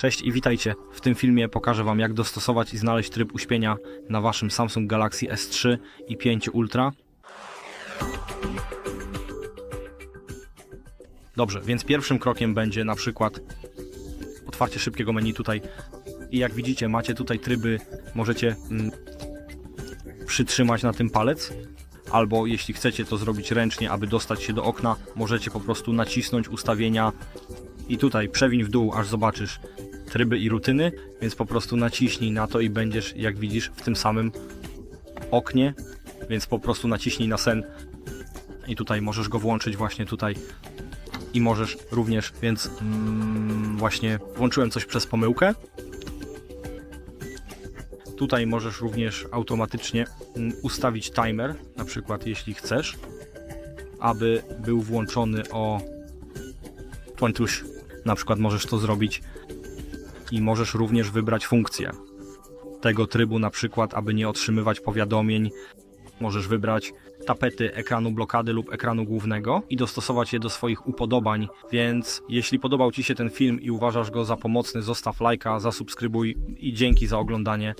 Cześć i witajcie. W tym filmie pokażę Wam jak dostosować i znaleźć tryb uśpienia na Waszym Samsung Galaxy S3 i 5 Ultra. Dobrze, więc pierwszym krokiem będzie na przykład otwarcie szybkiego menu tutaj i jak widzicie macie tutaj tryby, możecie mm, przytrzymać na tym palec albo jeśli chcecie to zrobić ręcznie, aby dostać się do okna, możecie po prostu nacisnąć ustawienia i tutaj przewiń w dół, aż zobaczysz tryby i rutyny, więc po prostu naciśnij na to i będziesz, jak widzisz, w tym samym oknie, więc po prostu naciśnij na sen i tutaj możesz go włączyć właśnie tutaj i możesz również, więc mm, właśnie włączyłem coś przez pomyłkę. Tutaj możesz również automatycznie mm, ustawić timer, na przykład jeśli chcesz, aby był włączony o Twentuś. Na przykład możesz to zrobić i możesz również wybrać funkcję tego trybu, na przykład, aby nie otrzymywać powiadomień. Możesz wybrać tapety ekranu blokady lub ekranu głównego i dostosować je do swoich upodobań. Więc jeśli podobał Ci się ten film i uważasz go za pomocny, zostaw lajka, zasubskrybuj i dzięki za oglądanie.